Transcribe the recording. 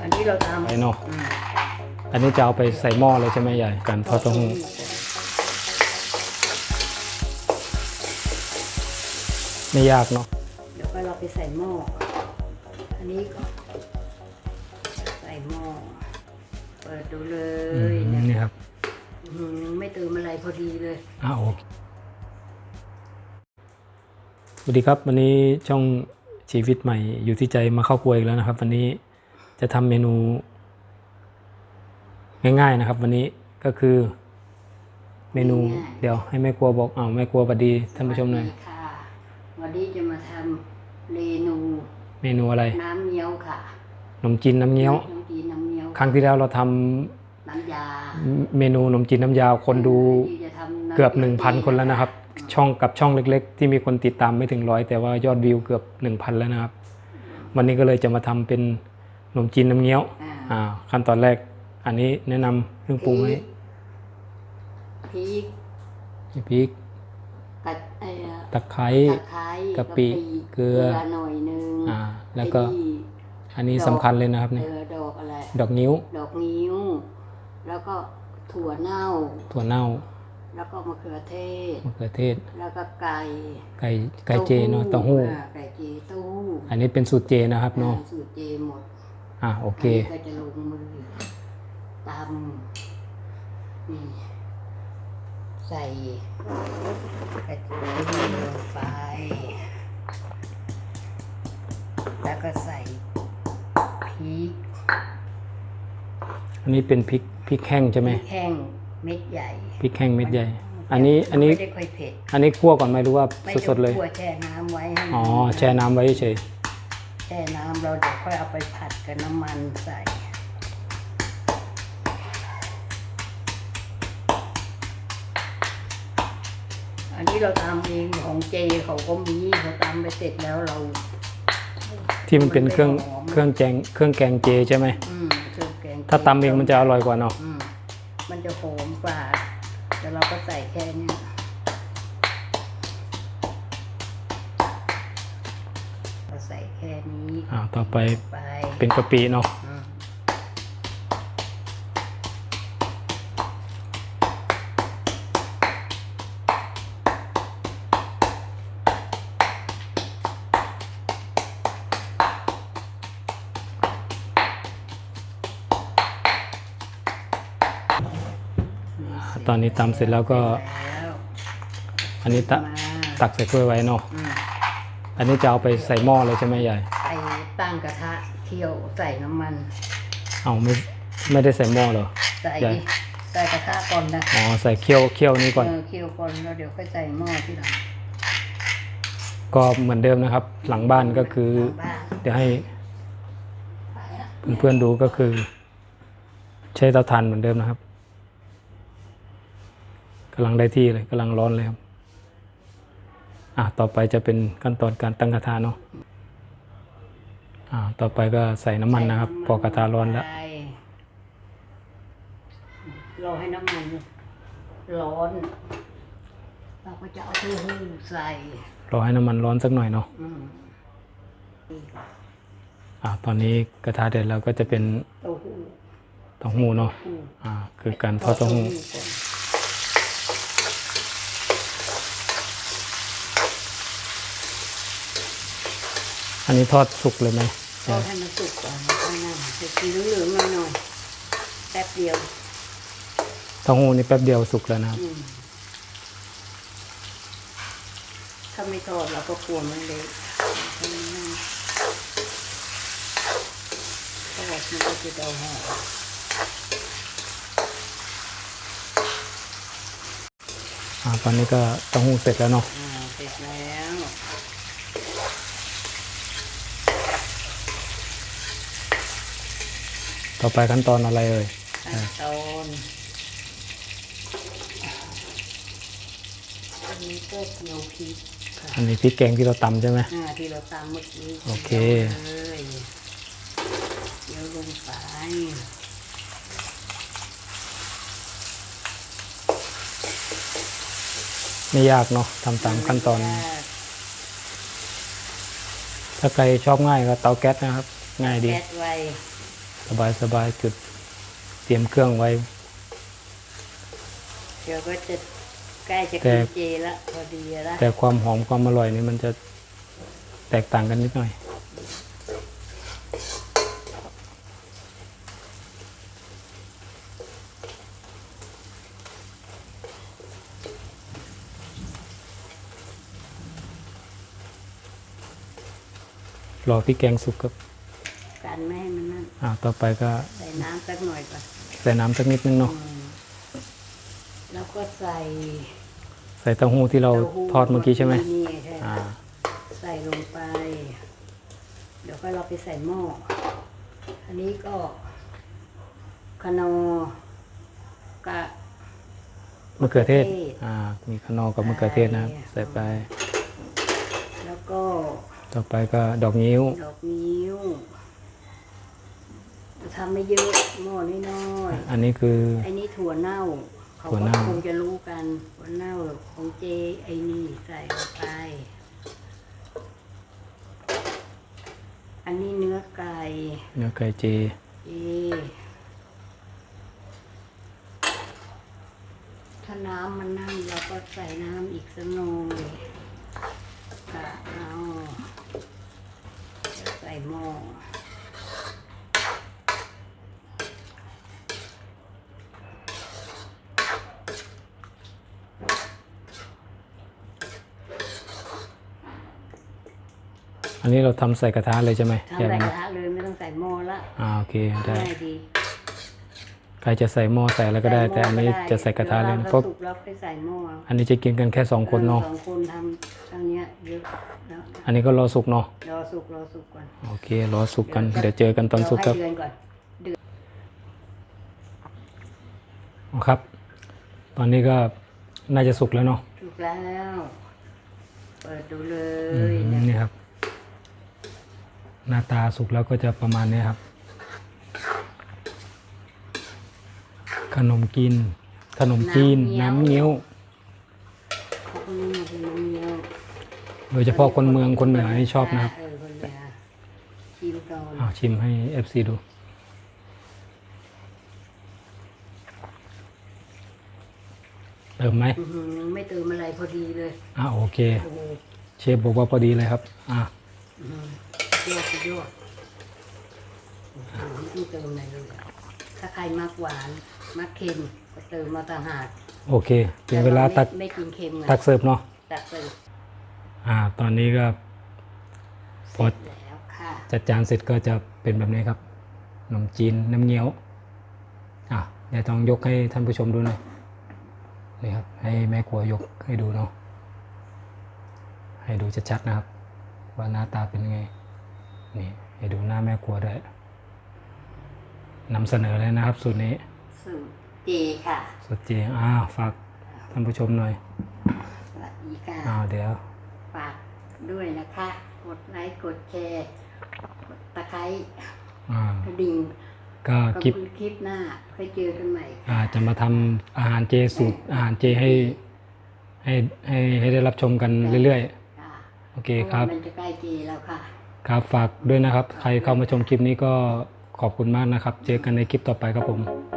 อันนี้เราทำไปเนาะอืมอันนี้จะเอาไปใส่หม้อเลยใช่ไหมยายการทอดเต้าหู้ไม่ยากเนาะเดี๋ยวก็เราไปใส่หม้ออันนี้ก็ใส่หม้อเปิดดูเลอืยมนี่ครับอื้อหือไม่เติมอะไรพอดีเลยอ้าวโอเคสวัสดีครับ วันนี้ช่อง ชีวิตใหม่อยู่ที่ใจมาเข้าครัวอีกแล้วนะครับ วันนี้จะทำเมนู ง่ายๆนะครับ วันนี้ก็คือเมนู ง่ายๆเดี๋ยวให้แม่ครัวบอกอ้าวแม่ครัวสวัสดีท่านผู้ชมหน่อยสวัสดีค่ะ วันนี้จะมาทำเมนูเมนูอะไรน้ำเงี้ยวค่ะขนมจีนน้ำเงี้ยว น้ำจีนน้ำเงี้ยวครั้งที่แล้วเราทำน้ำยาเมนูขนมจีนน้ำยาวคนดูที่จะทำำเกือบจี1,000คนแล้วนะครับ ช่องกับช่องเล็ก ๆ ที่มีคนติดตามไม่ถึงร้อยแต่ว่ายอดวิวเกือบ 1,000 แล้วนะครับ วันนี้ก็เลยจะมาทำเป็นขนมจีนน้ำเงี้ยวอ่าอ่า ขั้นตอนแรก อันนี้แนะนำเครื่องปรุงให้พริกมีพริกตะเอ่อตะไคร้ตะไคร้กะปิเกลือหน่อยนึงอ่า แล้วก็ไอ้นี่อันนี้สำคัญเลยนะครับเอนี่อดอกอะไร ดอกนิ้ว ดอกนิ้ว แล้วก็ถั่วเน่า ถั่วเน่า แล้วก็มะเขือเทศ มะเขือเทศ แล้วก็ไก่ ไก่ไก่เจเนาะเต้าหู้อ่ไก่เจเต้าหู้ อันนี้เป็นสูตรเจนะครับเนาะอ่สูตรเจหมด อ่าโอเคนนี้ก็จะลงมือตำนี่ใส่กระเทียมลงไป แล้วก็ใส่พริก อันนี้เป็นพริกพริกแห้งใช่ไหมพริกแห้ง เม็ดใหญ่พริกแห้งเม็ดใหญ่ อันนี้อันนี้ไม่ได้ค่อยเผ็ดอันนี้คั่วก่อนไหมหรือว่าไม่สดๆเลย คั่วแช่น้ำไว้ให้มันอ๋อแช่น้ำไว้เฉยแช่น้ำเราเดี๋ยวค่อยเอาไปผัดกับน้ำมันใส่ อันนี้เราทำเองของเจเขาก็มีเขาตำไปเสร็จแล้วเรา ที่มันเป็นเครื่องมันไม่หอม เครื่องแกงเครื่องแกงเจใช่ไหม อืมเครื่องแกงถ้าตำเองมันจะอร่อยกว่าเนาะ อืม มันจะหอมกว่าแต่เราก็ใส่แค่เนี้ยเราใส่แค่นี้อ่าต่อไปไปเป็นกะปิเนาะ ตอนนี้ตำเสร็จแล้วก็แล้วอันนี้ตะมาตักใส่ถ้วยไว้เนาะอืมอันนี้จะเอาไปใส่หม้อเลยใช่ไหมยายไปตั้งกระทะเคี่ยวใส่น้ำมัน เอาไม่ไม่ได้ใส่หม้อเหรอ ใส่ใหญ่ดิใส่กระทะก่อนนะอ๋อใส่เคี่ยวเคี่ยวนี้ก่อน เออเคี่ยวก่อนแล้วเดี๋ยวค่อยใส่หม้อที่หลังก็เหมือนเดิมนะครับ หลังบ้านก็คือทางบ้านเดี๋ยวให้ไปละเพื่อนๆดูก็คือ ใช้เตาถ่านเหมือนเดิมนะครับ กำลังได้ที่เลยกำลังร้อนเลยครับอะต่อไปจะเป็นขั้นตอนการตั้งกระทะเนาะอ่าต่อไปก็ใส่น้ำมันนะครับ พอกระทะร้อนแล้ว ไปรอให้น้ำมันร้อน เราก็จะเอาเต้าหู้ใส่รอให้น้ำมันร้อนสักหน่อยเนาะอืมอ่าตอนนี้กระทะเด็ดแล้วก็จะเป็นเต้าหู้เต้าหู้เนาะหู้อ่าคือการทอดเต้าหู้ก่อน อันนี้ทอดสุกเลยไหมทอดให้มันสุกก่อนแล้วค่อยนั่นจะสีเหลืองๆหน่อยๆแป๊บเดียวเต้าหู้นี่แป๊บเดียวสุกแล้วนะครับ อืมถ้าไม่ทอดเราก็กลัวมันเละถ้ามันนั่นทอดมันก็จะเดาหอมอ่าตอนนี้ก็เต้าหู้เสร็จแล้วเนาะ อ่าเสร็จแล้ว ต่อไปขั้นตอนอะไรเอ่ยขั้นตอนอันนี้ก็เกี๊ยวพริกค่ะอันนี้พริกแกงที่เราตำใช่ไหมอ่าที่เราตามเมื่อกี้โอเคเลยเดี๋ยวลงไปไม่ยากเนาะทำตามขั้นตอน ถ้าใครชอบง่ายก็เตาแก๊สนะครับ ง่ายดีแก๊สไว้ สบายสบายจุดเตรียมเครื่องไว้ เดี๋ยวก็จะใกล้จะแต่กินเจละพอดีละแต่ความหอมความอร่อยนี่มันจะแตกต่างกันนิดหน่อย รอพริกแกงสุกครับ การไม่ให้มันนั่นอ่าต่อไปก็ใส่น้ำสักหน่อยก่อนใส่น้ำสักนิดนึงเนาะอืมแล้วก็ใส่ใส่เต้าหู้ที่เราเต้าหู้ทอดเมื่อกี้ใช่ไหมนี่ใช่อ่าใส่ลงไป เดี๋ยวก็เราไปใส่หม้อ อันนี้ก็คนอกับมะเขือเทศมะเขือเทศ อ่า มีขนอกับมะเขือเทศนะครับ ใส่ใส่ไป แล้วก็ ต่อไปก็ดอกงิ้ว ดอกนิ้ว ทำไม่เยอะหม้อน้อยอันนี้คือ ๆไอ้นี่ถั่วเน่า เขาถั่วก็เน่า คงจะรู้กันถั่วเน่าของเจไอ้นี่ใส่ลงไป อันนี้เนื้อไก่ เนื้อไก่เจเจถ้าน้ำมันนั่นเราก็ใส่น้ำอีกสักหน่อยกะเอาแล้วใส่หม้อ อันนี้เราทำใส่กระทะเลยใช่ไหมทำแยกใส่กันกระทะเลยไม่ต้องใส่หม้อละอ่าโอเคได้ ง่ายดีใครจะใส่หม้อใส่อะไรก็ได้ แต่อันนี้จะใส่กระทะเลยนะเพราะสุกแล้วค่อยใส่หม้อเอาอันนี้จะกินกันแค่สองคนเนาะสองคนทำทั้งเนี้ยเยอะแล้วอันนี้ก็รอสุกเนาะรอสุกรอสุกก่อนโอเครอสุกกันเดี๋ยวเจอกันตอนสุกครับเดี๋ยวให้เดือนก่อนอ๋อครับ ตอนนี้ก็น่าจะสุกแล้วเนาะ สุกแล้ว เปิดดูเลอืยมนี่ครับ หน้าตาสุกแล้วก็จะประมาณนี้ครับ ขนมกิน ขนมจีน น้ำเงี้ยว เขาก็นี่มาเป็นน้ำเงี้ยวโดยเฉพาะคนเมืองคนเหนือนี่ชอบนะครับเออคนเหนือชิมก่อนอ้าวชิมให้ FC ดู เติมไหมอื้อหือไม่เติมอะไรพอดีเลยอ่าโอเค โอ้โหเชฟบอกว่าพอดีเลยครับ อ่าอื้อหือ ยอดสุดยอดโอ้โหไม่ต้องเติมอะไรเลยอะถ้าใครมักหวาน มักเค็มก็เติมมาต่างหากโอเค ถึงเวลาตักไม่ไม่กินเค็มไงตักเสิร์ฟเนาะตักเสิร์ฟอ่า ตอนนี้ก็พอแล้วค่ะจัดจานเสร็จก็จะเป็นแบบนี้ครับขนมจีนน้ำเงี้ยวอะเดี๋ยวต้องยกให้ท่านผู้ชมดูหน่อยนี่ครับ ให้แม่ครัวยกให้ดูเนาะให้ดูชัดๆนะครับ ว่าหน้าตาเป็นไง นี่ให้ดูหน้าแม่ครัวด้วยนำเสนอเลยนะครับ สูตรนี้ สูตรเจค่ะ สูตรเจงอ้าวฝากท่านผู้ชมหน่อยสวัสดีค่ะอ้าวเดี๋ยว ฝากด้วยนะคะ กดไลค์กดแชร์กดตะไคร้อ่ากระดิ่งก็ขอบคลิปคุณคลิปหน้าค่อยเจอกันใหม่ค่ะอาจะมาทำอาหารเจสูตรอาหารเจให้ให้ให้ให้ได้รับชมกันเรื่อยค่ะๆโอเคครับพาะว่ามันจะใกล้เจแล้วค่ะ ครับฝากด้วยนะครับ ใครเข้ามาชมคลิปนี้ก็ขอบคุณมากนะครับ เจอกันในคลิปต่อไปครับผม